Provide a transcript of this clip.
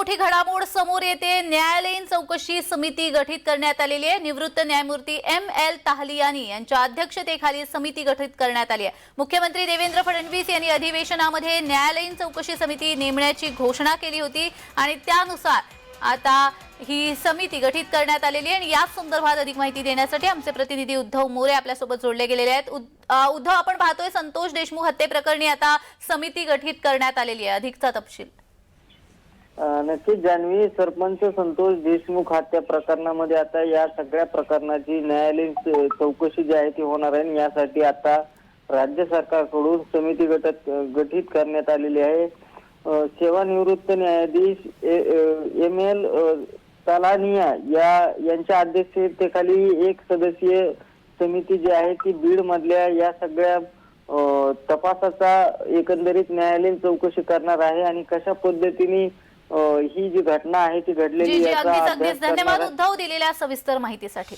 मोठी घडामोड समोर येते. न्यायालयीन चौकशी समिती गठीत करण्यात आलेली आहे. निवृत्त न्यायमूर्ती एम एल ताहलियानी यांच्या अध्यक्षतेखाली समिती गठीत करण्यात आली आहे. मुख्यमंत्री देवेंद्र फडणवीस यांनी अधिवेशनामध्ये न्यायालयीन चौकशी समिती नेमण्याची घोषणा केली होती आणि त्यानुसार आता ही समिती गठीत करण्यात आलेली आहे. आणि याच संदर्भात अधिक माहिती देण्यासाठी आमचे प्रतिनिधी उद्धव मोरे आपल्यासोबत जोडले गेलेले आहेत. उद्धव आपण पाहतोय संतोष देशमुख हत्येप्रकरणी आता समिती गठीत करण्यात आलेली आहे. अधिकचा तपशील. नक्की नक्कीच जान्हवी सरपंच संतोष देशमुख हत्या प्रकरणामध्ये आता या सगळ्या प्रकरणाची न्यायालयीन चौकशी जी आहे ती होणार आहे यासाठी आता राज्य सरकारकडून समिती गटत गठीत करण्यात आलेली आहे. सेवानिवृत्त न्यायाधीश एम एल तलानिया या यांच्या अध्यक्षतेखाली एक सदस्यीय समिती जी आहे ती बीड मधल्या या सगळ्या तपासाचा एकंदरीत न्यायालयीन चौकशी करणार आहे आणि कशा पद्धतीने अं, ही जी घटना आहे ती जी घडलेली जी याचा अगदीच अभ्यास अगदीच करणार धन्यवाद. उद्धव दिलेल्या सविस्तर माहितीसाठी